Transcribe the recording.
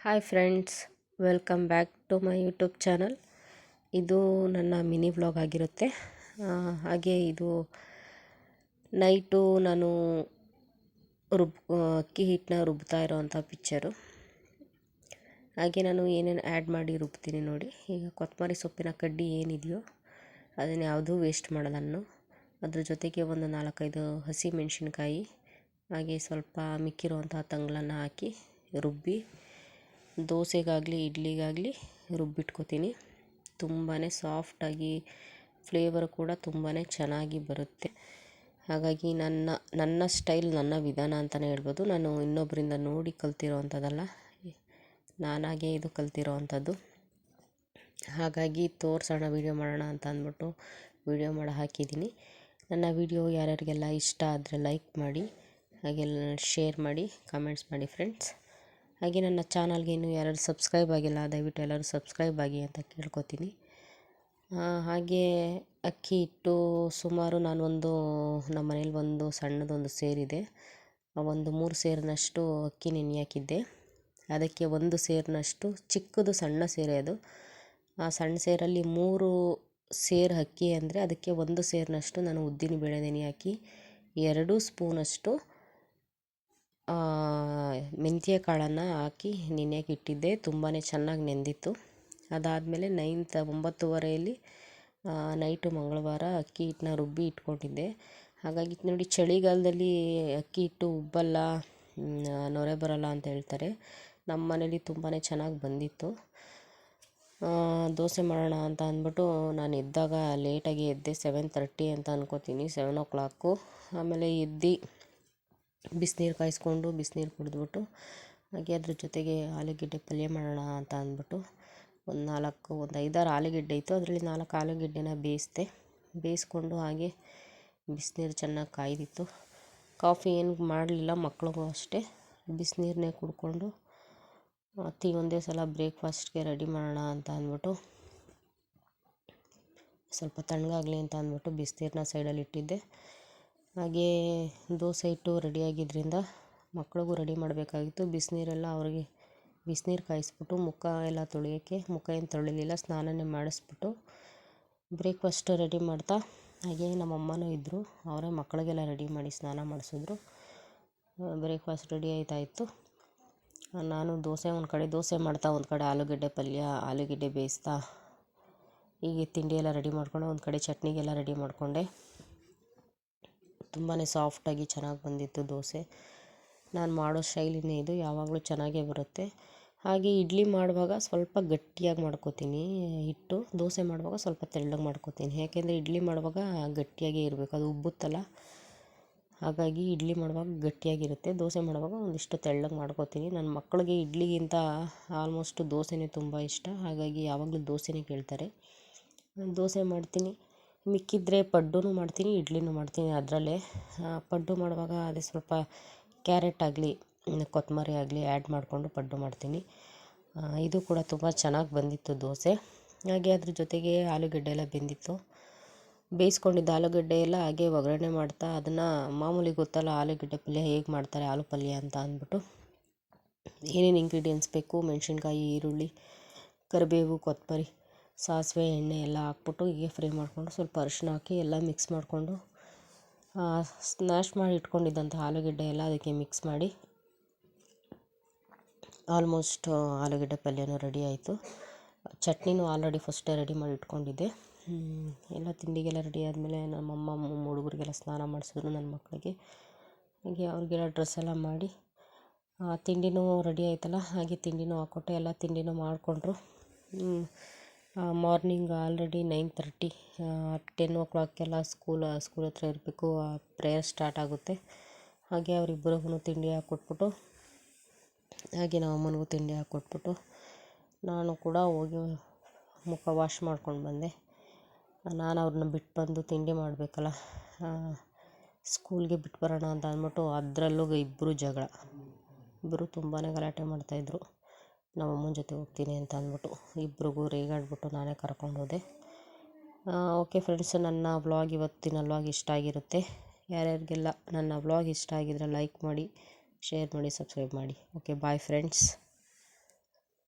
Hi friends welcome back to my YouTube channel ಇದು ನನ್ನ mini vlog ಆಗಿರುತ್ತೆ. ಹಾಗೆ ಇದು ನೈಟು ನಾನು ರುಬ್ ಅಕ್ಕಿ ಹಿಟ್ಟನ್ನ ರುಬ್ತಾ ಇರೋವಂಥ ಪಿಕ್ಚರು ಹಾಗೆ ನಾನು ಏನೇನು ಆ್ಯಡ್ ಮಾಡಿ ರುಬ್ತೀನಿ ನೋಡಿ. ಈಗ ಕೊತ್ತಂಬರಿ ಸೊಪ್ಪಿನ ಕಡ್ಡಿ ಏನಿದೆಯೋ ಅದನ್ನು ಯಾವುದೂ ವೇಸ್ಟ್ ಮಾಡಲ್ಲ ನಾನು. ಅದ್ರ ಜೊತೆಗೆ ಒಂದು ನಾಲ್ಕೈದು ಹಸಿ ಮೆಣಸಿನ್ಕಾಯಿ, ಹಾಗೆ ಸ್ವಲ್ಪ ಮಿಕ್ಕಿರುವಂಥ ತಂಗಳನ್ನ ಹಾಕಿ ರುಬ್ಬಿ ದೋಸೆಗಾಗಲಿ, ಇಡ್ಲಿಗಾಗಲಿ ರುಬ್ಬಿಟ್ಕೋತೀನಿ. ತುಂಬಾ ಸಾಫ್ಟಾಗಿ ಫ್ಲೇವರ್ ಕೂಡ ತುಂಬಾ ಚೆನ್ನಾಗಿ ಬರುತ್ತೆ. ಹಾಗಾಗಿ ನನ್ನ ನನ್ನ ಸ್ಟೈಲ್ ನನ್ನ ವಿಧಾನ ಅಂತಲೇ ಹೇಳ್ಬೋದು. ನಾನು ಇನ್ನೊಬ್ಬರಿಂದ ನೋಡಿ ಕಲ್ತಿರೋವಂಥದ್ದಲ್ಲ, ನಾನಾಗೇ ಇದು ಕಲ್ತಿರೋ ಅಂಥದ್ದು ಹಾಗಾಗಿ ತೋರಿಸೋಣ, ವೀಡಿಯೋ ಮಾಡೋಣ ಅಂತ ಅಂದ್ಬಿಟ್ಟು ವೀಡಿಯೋ ಮಾಡಿ ಹಾಕಿದ್ದೀನಿ. ನನ್ನ ವೀಡಿಯೋ ಯಾರ್ಯಾರಿಗೆಲ್ಲ ಇಷ್ಟ ಆದರೆ ಲೈಕ್ ಮಾಡಿ, ಹಾಗೆಲ್ಲ ಶೇರ್ ಮಾಡಿ, ಕಮೆಂಟ್ಸ್ ಮಾಡಿ ಫ್ರೆಂಡ್ಸ್. ಹಾಗೆ ನನ್ನ ಚಾನಲ್ಗೆ ಇನ್ನೂ ಯಾರು ಸಬ್ಸ್ಕ್ರೈಬ್ ಆಗಿಲ್ಲ, ದಯವಿಟ್ಟು ಎಲ್ಲರೂ ಸಬ್ಸ್ಕ್ರೈಬ್ ಆಗಿ ಅಂತ ಕೇಳ್ಕೊತೀನಿ. ಹಾಗೆ ಅಕ್ಕಿ ಹಿಟ್ಟು ಸುಮಾರು ನಾನೊಂದು, ನಮ್ಮ ಮನೇಲಿ ಒಂದು ಸಣ್ಣದೊಂದು ಸೇರಿದೆ ಒಂದು ಮೂರು ಸೇರಿನಷ್ಟು ಅಕ್ಕಿ ನೆನೆ ಹಾಕಿದ್ದೆ. ಅದಕ್ಕೆ ಒಂದು ಸೇರಿನಷ್ಟು ಚಿಕ್ಕದು ಸಣ್ಣ ಸೇರೆ ಅದು. ಆ ಸಣ್ಣ ಸೇರಲ್ಲಿ ಮೂರು ಸೇರು ಅಕ್ಕಿ ಅಂದರೆ ಅದಕ್ಕೆ ಒಂದು ಸೇರಿನಷ್ಟು ನಾನು ಉದ್ದಿನ ಬೇಳೆ ನೆನೆ ಹಾಕಿ, ಎರಡು ಸ್ಪೂನಷ್ಟು ಮೆಂತ್ಯ ಕಾಳನ್ನು ಹಾಕಿ ನೆನೆಯಕ್ಕೆ ಇಟ್ಟಿದ್ದೆ. ತುಂಬಾ ಚೆನ್ನಾಗಿ ನೆಂದಿತ್ತು. ಅದಾದಮೇಲೆ ನೈನ್ತ್, ಒಂಬತ್ತುವರೆಯಲ್ಲಿ ನೈಟು ಮಂಗಳವಾರ ಅಕ್ಕಿ ಹಿಟ್ಟನ್ನ ರುಬ್ಬಿ ಇಟ್ಕೊಂಡಿದ್ದೆ. ಹಾಗಾಗಿ ನೋಡಿ ಚಳಿಗಾಲದಲ್ಲಿ ಅಕ್ಕಿ ಹಿಟ್ಟು ಉಬ್ಬಲ್ಲ ನೊರೆ ಬರಲ್ಲ ಅಂತ ಹೇಳ್ತಾರೆ. ನಮ್ಮ ಮನೇಲಿ ತುಂಬಾ ಚೆನ್ನಾಗಿ ಬಂದಿತ್ತು. ದೋಸೆ ಮಾಡೋಣ ಅಂತ ಅಂದ್ಬಿಟ್ಟು ನಾನು ಎದ್ದಾಗ ಲೇಟಾಗಿ ಎದ್ದೆ. ಸೆವೆನ್ ತರ್ಟಿ ಅಂತ ಅನ್ಕೋತೀನಿ. ಸೆವೆನ್ ಓ ಕ್ಲಾಕು ಆಮೇಲೆ ಎದ್ದು ಬಿಸಿನೀರು ಕಾಯಿಸ್ಕೊಂಡು ಬಿಸಿನೀರು ಕುಡಿದ್ಬಿಟ್ಟು, ಹಾಗೆ ಅದ್ರ ಜೊತೆಗೆ ಆಲೂಗೆಡ್ಡೆ ಪಲ್ಯ ಮಾಡೋಣ ಅಂತ ಅಂದ್ಬಿಟ್ಟು ಒಂದು ನಾಲ್ಕು, ಒಂದು ಐದಾರು ಆಲೂಗೆಡ್ಡೆ ಇತ್ತು. ಅದರಲ್ಲಿ ನಾಲ್ಕು ಆಲೂಗೆಡ್ಡೆನ ಬೇಯಿಸಿದೆ, ಬೇಯಿಸ್ಕೊಂಡು ಹಾಗೆ ಬಿಸಿನೀರು ಚೆನ್ನಾಗಿ ಕಾಯ್ದಿತ್ತು. ಕಾಫಿ ಏನು ಮಾಡಲಿಲ್ಲ, ಮಕ್ಳಿಗೂ ಅಷ್ಟೇ. ಬಿಸಿನೀರನ್ನೇ ಕುಡ್ಕೊಂಡು, ಅತ್ತಿ ಒಂದೇ ಸಲ ಬ್ರೇಕ್ಫಾಸ್ಟ್ಗೆ ರೆಡಿ ಮಾಡೋಣ ಅಂತ ಅಂದ್ಬಿಟ್ಟು, ಸ್ವಲ್ಪ ತಣ್ಣಗಾಗಲಿ ಅಂತ ಅಂದ್ಬಿಟ್ಟು ಬಿಸಿನೀರನ್ನ ಸೈಡಲ್ಲಿ ಇಟ್ಟಿದ್ದೆ. ಹಾಗೇ ದೋಸೆ ಹಿಟ್ಟು ರೆಡಿಯಾಗಿದ್ದರಿಂದ ಮಕ್ಳಿಗೂ ರೆಡಿ ಮಾಡಬೇಕಾಗಿತ್ತು. ಬಿಸಿನೀರೆಲ್ಲ ಅವ್ರಿಗೆ, ಬಿಸ್ನೀರು ಕಾಯಿಸ್ಬಿಟ್ಟು ಮುಖ ಎಲ್ಲ ತೊಳೆಯೋಕ್ಕೆ, ಮುಖ ಏನು ತೊಳಿಲಿಲ್ಲ, ಸ್ನಾನನೇ ಮಾಡಿಸ್ಬಿಟ್ಟು ಬ್ರೇಕ್ಫಾಸ್ಟ್ ರೆಡಿ ಮಾಡ್ತಾ, ಹಾಗೇ ನಮ್ಮ ಅಮ್ಮನೂ ಇದ್ದರು ಅವರೇ ಮಕ್ಕಳಿಗೆಲ್ಲ ರೆಡಿ ಮಾಡಿ ಸ್ನಾನ ಮಾಡಿಸಿದ್ರು. ಬ್ರೇಕ್ಫಾಸ್ಟ್ ರೆಡಿ ಆಯ್ತಾಯಿತ್ತು ನಾನು ದೋಸೆ ಒಂದು ಕಡೆ, ದೋಸೆ ಮಾಡ್ತಾ ಒಂದು ಕಡೆ, ಆಲೂಗಡ್ಡೆ ಪಲ್ಯ, ಆಲೂಗಡ್ಡೆ ಬೇಯಿಸ್ತಾ, ಹೀಗೆ ತಿಂಡಿಯೆಲ್ಲ ರೆಡಿ ಮಾಡ್ಕೊಂಡು ಒಂದು ಕಡೆ ಚಟ್ನಿಗೆಲ್ಲ ರೆಡಿ ಮಾಡಿಕೊಂಡೆ. ತುಂಬಾ ಸಾಫ್ಟಾಗಿ ಚೆನ್ನಾಗಿ ಬಂದಿತ್ತು ದೋಸೆ. ನಾನು ಮಾಡೋ ಶೈಲಿನೇ ಇದು, ಯಾವಾಗಲೂ ಚೆನ್ನಾಗೇ ಬರುತ್ತೆ. ಹಾಗೆ ಇಡ್ಲಿ ಮಾಡುವಾಗ ಸ್ವಲ್ಪ ಗಟ್ಟಿಯಾಗಿ ಮಾಡ್ಕೋತೀನಿ ಹಿಟ್ಟು. ದೋಸೆ ಮಾಡುವಾಗ ಸ್ವಲ್ಪ ತೆಳ್ಳಗೆ ಮಾಡ್ಕೋತೀನಿ. ಯಾಕೆಂದರೆ ಇಡ್ಲಿ ಮಾಡುವಾಗ ಗಟ್ಟಿಯಾಗೇ ಇರಬೇಕು, ಅದು ಉಬ್ಬುತ್ತಲ್ಲ. ಹಾಗಾಗಿ ಇಡ್ಲಿ ಮಾಡುವಾಗ ಗಟ್ಟಿಯಾಗಿರುತ್ತೆ ದೋಸೆ ಮಾಡುವಾಗ ಒಂದಿಷ್ಟು ತೆಳ್ಳಗೆ ಮಾಡ್ಕೋತೀನಿ. ನನ್ನ ಮಕ್ಕಳಿಗೆ ಇಡ್ಲಿಗಿಂತ ಆಲ್ಮೋಸ್ಟ್ ದೋಸೆನೇ ತುಂಬ ಇಷ್ಟ. ಹಾಗಾಗಿ ಯಾವಾಗಲೂ ದೋಸೆನೇ ಕೇಳ್ತಾರೆ. ದೋಸೆ ಮಾಡ್ತೀನಿ. ಮಿಕ್ಕಿದ್ರೆ ಪಡ್ಡುನೂ ಮಾಡ್ತೀನಿ, ಇಡ್ಲಿನೂ ಮಾಡ್ತೀನಿ ಅದರಲ್ಲೇ. ಪಡ್ಡು ಮಾಡುವಾಗ ಅದೇ ಸ್ವಲ್ಪ ಕ್ಯಾರೆಟ್ ಆಗಲಿ ಕೊತ್ತಂಬರಿ ಆಗಲಿ ಆ್ಯಡ್ ಮಾಡಿಕೊಂಡು ಪಡ್ಡು ಮಾಡ್ತೀನಿ. ಇದು ಕೂಡ ತುಂಬ ಚೆನ್ನಾಗಿ ಬಂದಿತ್ತು ದೋಸೆ. ಹಾಗೆ ಅದ್ರ ಜೊತೆಗೆ ಆಲೂಗಡ್ಡೆ ಎಲ್ಲ ಬೆಂದಿತ್ತು. ಬೇಯಿಸ್ಕೊಂಡಿದ್ದ ಆಲೂಗಡ್ಡೆ ಎಲ್ಲ ಹಾಗೆ ಒಗ್ಗರಣೆ ಮಾಡ್ತಾ, ಅದನ್ನು ಮಾಮೂಲಿ ಗೊತ್ತಲ್ಲ ಆಲೂಗಡ್ಡೆ ಪಲ್ಯ ಹೇಗೆ ಮಾಡ್ತಾರೆ, ಆಲೂ ಪಲ್ಯ ಅಂತ ಅಂದ್ಬಿಟ್ಟು. ಏನೇನು ಇಂಗ್ರೀಡಿಯೆಂಟ್ಸ್ ಬೇಕು, ಮೆಣಸಿನ್ಕಾಯಿ, ಈರುಳ್ಳಿ, ಕರಿಬೇವು ಕೊತ್ತಂಬರಿ ಸಾಸಿವೆ, ಎಣ್ಣೆ ಎಲ್ಲ ಹಾಕ್ಬಿಟ್ಟು ಹೀಗೆ ಫ್ರೈ ಮಾಡಿಕೊಂಡು ಸ್ವಲ್ಪ ಅರಿಶಿನ ಹಾಕಿ ಎಲ್ಲ ಮಿಕ್ಸ್ ಮಾಡಿಕೊಂಡು ಸ್ನ್ಯಾಶ್ ಮಾಡಿ ಇಟ್ಕೊಂಡಿದ್ದಂಥ ಆಲೂಗಡ್ಡೆ ಎಲ್ಲ ಅದಕ್ಕೆ ಮಿಕ್ಸ್ ಮಾಡಿ ಆಲ್ಮೋಸ್ಟ್ ಆಲೂಗಡ್ಡೆ ಪಲ್ಯನೂ ರೆಡಿ ಆಯಿತು. ಚಟ್ನಿನೂ ಆಲ್ರೆಡಿ ಫಸ್ಟೇ ರೆಡಿ ಮಾಡಿ ಇಟ್ಕೊಂಡಿದ್ದೆ. ಎಲ್ಲ ತಿಂಡಿಗೆಲ್ಲ ರೆಡಿ ಆದಮೇಲೆ ನಮ್ಮಮ್ಮ, ನಮ್ಮ ಹುಡುಗರಿಗೆಲ್ಲ ಸ್ನಾನ ಮಾಡಿಸಿದ್ರು ನನ್ನ ಮಕ್ಕಳಿಗೆ. ಹಾಗೆ ಅವ್ರಿಗೆಲ್ಲ ಡ್ರೆಸ್ ಎಲ್ಲ ಮಾಡಿ ತಿಂಡಿನೂ ರೆಡಿ ಆಯ್ತಲ್ಲ, ಹಾಗೆ ತಿಂಡಿನೂ ಹಾಕ್ಕೊಟ್ಟೆ, ಎಲ್ಲ ತಿಂಡಿನೂ ಮಾಡಿಕೊಂಡ್ರು. Morning already nine thirty ten ಓ ಕ್ಲಾಕ್ಗೆಲ್ಲ ಸ್ಕೂಲ್ ಸ್ಕೂಲ್ ಹತ್ರ ಇರಬೇಕು. ಪ್ರೇಯರ್ ಸ್ಟಾರ್ಟ್ ಆಗುತ್ತೆ. ಹಾಗೆ ಅವರಿಬ್ಬರಿಗೂ ತಿಂಡಿ ಹಾಕ್ಕೊಟ್ಬಿಟ್ಟು ಹಾಗೆ ನಮ್ಮ ಅಮ್ಮನಿಗೂ ತಿಂಡಿ ಹಾಕ್ಕೊಟ್ಬಿಟ್ಟು ನಾನು ಕೂಡ ಹೋಗಿ ಮುಖ ವಾಶ್ ಮಾಡ್ಕೊಂಡು ಬಂದೆ. ನಾನು ಅವ್ರನ್ನ ಬಿಟ್ಟು ಬಂದು ತಿಂಡಿ ಮಾಡಬೇಕಲ್ಲ ಸ್ಕೂಲ್ಗೆ ಬಿಟ್ಟು ಬರೋಣ ಅಂತ ಅಂದ್ಬಿಟ್ಟು ಅದರಲ್ಲೂ ಇಬ್ಬರು ಜಗಳ. ಇಬ್ಬರು ತುಂಬಾ ಗಲಾಟೆ ಮಾಡ್ತಾಯಿದ್ರು ನಮ್ಮ ಅಮ್ಮನ ಜೊತೆ ಹೋಗ್ತೀನಿ ಅಂತ ಅಂದ್ಬಿಟ್ಟು ಇಬ್ರಿಗೂ ರೇಗಾಡಿಬಿಟ್ಟು ನಾನೇ ಕರ್ಕೊಂಡು ಹೋದೆ. ಓಕೆ ಫ್ರೆಂಡ್ಸ್ ನನ್ನ ವ್ಲಾಗ್ ಇವತ್ತಿನ ವ್ಲಾಗ್ ಇಷ್ಟ ಆಗಿರುತ್ತೆ. ಯಾರ್ಯಾರಿಗೆಲ್ಲ ನನ್ನ ವ್ಲಾಗ್ ಇಷ್ಟ ಆಗಿದ್ದರೆ ಲೈಕ್ ಮಾಡಿ ಶೇರ್ ಮಾಡಿ ಸಬ್ಸ್ಕ್ರೈಬ್ ಮಾಡಿ. Okay bye friends